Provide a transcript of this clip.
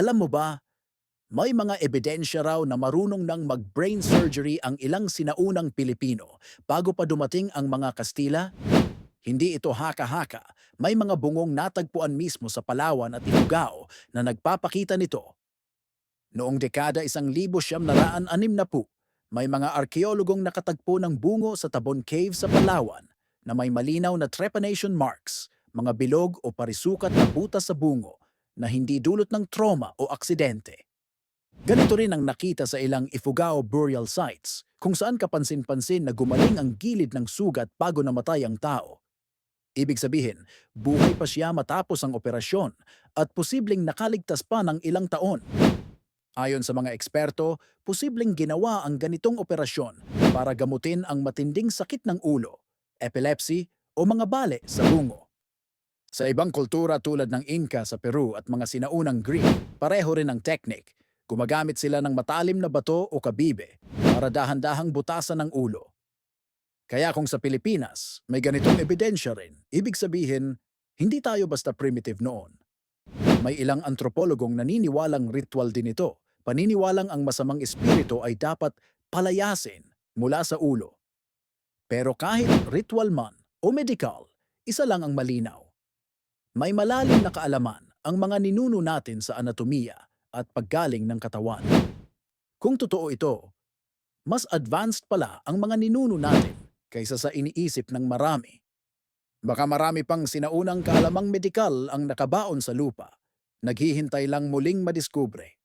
Alam mo ba, may mga ebidensya raw na marunong nang mag-brain surgery ang ilang sinaunang Pilipino bago pa dumating ang mga Kastila? Hindi ito haka-haka. May mga bungong natagpuan mismo sa Palawan at Ifugao na nagpapakita nito. Noong dekada isang libo siyam naraan anim na po, may mga arkeologong nakatagpo ng bungo sa Tabon Cave sa Palawan na may malinaw na trepanation marks, mga bilog o parisukat na butas sa bungo na hindi dulot ng trauma o aksidente. Ganito rin ang nakita sa ilang Ifugao burial sites kung saan kapansin-pansin na gumaling ang gilid ng sugat bago namatay ang tao. Ibig sabihin, buhay pa siya matapos ang operasyon at posibleng nakaligtas pa ng ilang taon. Ayon sa mga eksperto, posibleng ginawa ang ganitong operasyon para gamutin ang matinding sakit ng ulo, epilepsy o mga bale sa bungo. Sa ibang kultura tulad ng Inca sa Peru at mga sinaunang Greek, pareho rin ang technique. Gumagamit sila ng matalim na bato o kabibe para dahan-dahang butasan ng ulo. Kaya kung sa Pilipinas, may ganitong ebidensya rin, ibig sabihin, hindi tayo basta primitive noon. May ilang antropologong naniniwalang ritual din ito, paniniwalang ang masamang espiritu ay dapat palayasin mula sa ulo. Pero kahit ritual man o medical, isa lang ang malinaw. May malalim na kaalaman ang mga ninuno natin sa anatomiya at paggaling ng katawan. Kung totoo ito, mas advanced pala ang mga ninuno natin kaysa sa iniisip ng marami. Baka marami pang sinaunang kaalamang medikal ang nakabaon sa lupa, naghihintay lang muling madiskubre.